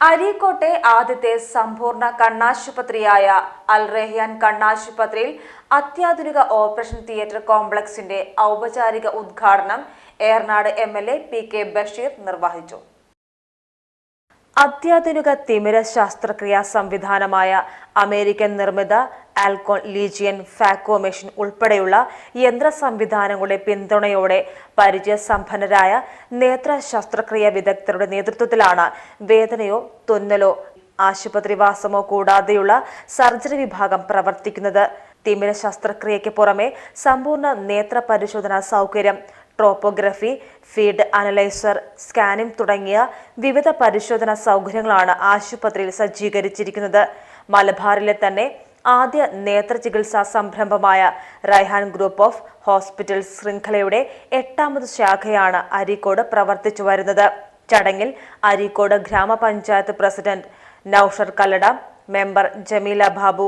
അരീക്കോട്ടെ ആദ്യത്തെ സമ്പൂർണ കണ്ണാശുപത്രിയായ അൽ റെഹ്യാൻ കണ്ണാശുപത്രിയിൽ അത്യാധുനിക ഓപ്പറേഷൻ തിയേറ്റർ കോംപ്ലക്സിന്റെ ഔപചാരിക ഉദ്ഘാടനം Eranad M L A P K Basheer നിർവഹിച്ചു. അത്യാധുനിക തിമിര ശസ്ത്രക്രിയാ സംവിധാനമായ അമേരിക്കൻ നിർമ്മിത ആൽക്കോൺ ലീജിയൻ ഫാക്കോ മെഷീൻ ഉൾപ്പെടെയുള്ള യന്ത്ര സംവിധാനങ്ങളുടെ പിന്തുണയോടെ പരിചയസമ്പന്നരായ നേത്ര ശസ്ത്രക്രിയ വിദഗ്ധരുടെ നേതൃത്വത്തിലാണ് വേദനയോ തുന്നലോ ആശുപത്രിവാസമോ കൂടാതെയുള്ള സർജറി വിഭാഗം പ്രവർത്തിക്കുന്നത്. തിമിര ശസ്ത്രക്രിയയ്ക്ക് പുറമെ സമ്പൂർണ നേത്ര പരിശോധനാ സൗകര്യം ട്രോപ്പോഗ്രഫി ഫീഡ് അനലൈസർ സ്കാനിംഗ് തുടങ്ങിയ വിവിധ പരിശോധനാ സൗകര്യങ്ങളാണ് ആശുപത്രിയിൽ സജ്ജീകരിച്ചിരിക്കുന്നത്. മലബാറിലെ തന്നെ ആദ്യ നേത്ര ചികിത്സാ സംരംഭമായ റൈഹാൻ ഗ്രൂപ്പ് ഓഫ് ഹോസ്പിറ്റൽ ശൃംഖലയുടെ എട്ടാമത് ശാഖയാണ് അരീക്കോട് പ്രവർത്തിച്ചു വരുന്നത്. ചടങ്ങിൽ അരീക്കോട് ഗ്രാമപഞ്ചായത്ത് president Nousher Kallada member Jameela Babu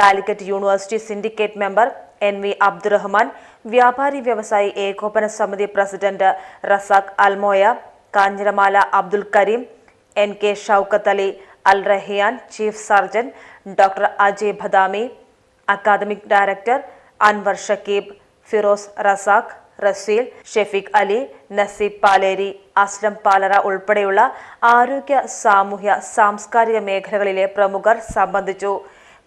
Calicut university syndicate member N V Abdurahman വ്യാപാരി വ്യവസായി ഏകോപന സമിതി president Razak Almoya Kanhiramala Abdul Karim N K Shoukath Ali Al Rahiyan chief surgeon doctor Ajay Badami academic director Anvar Shakeeb Firoz Razak Raseel Shefeeq Ali Naseeb Paleri Aslam Palara ഉൾപ്പെടെയുള്ള ആരോഗ്യ സാമൂഹ്യ സാംസ്കാരിക മേഖലകളിലെ പ്രമുഖർ സംബന്ധിച്ചു.